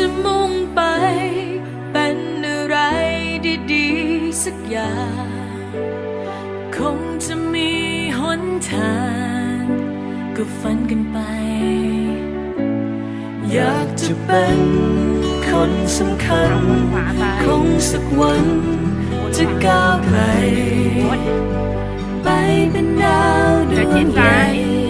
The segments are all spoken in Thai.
จะมุ่งไป เป็นอะไรดีๆสักอย่าง คงจะมีหนทาง ก็ฝันกันไป อยากจะเป็นคนสำคัญ คงสักวันจะก้าวไกลไปเป็นดาวดวงใหญ่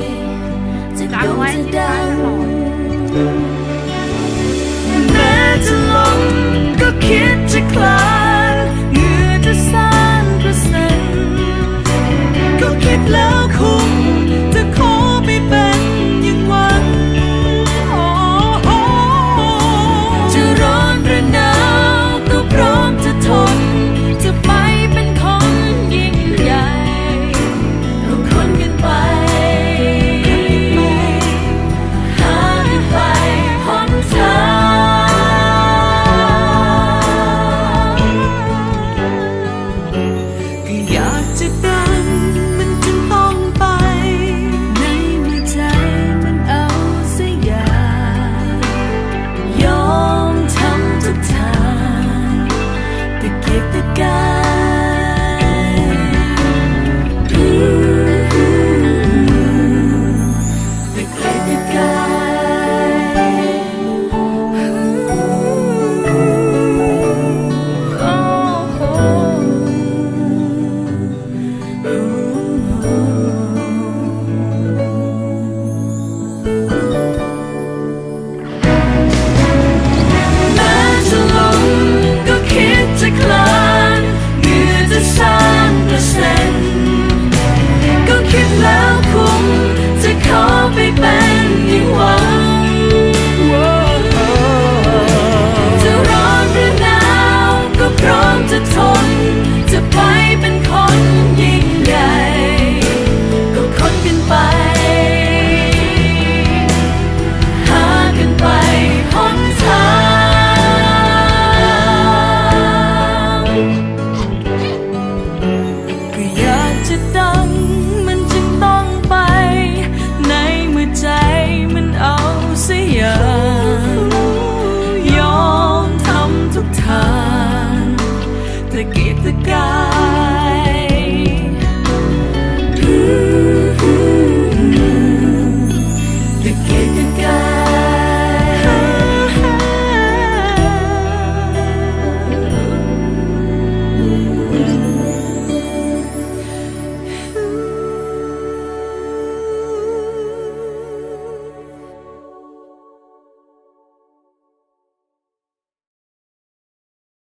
sedang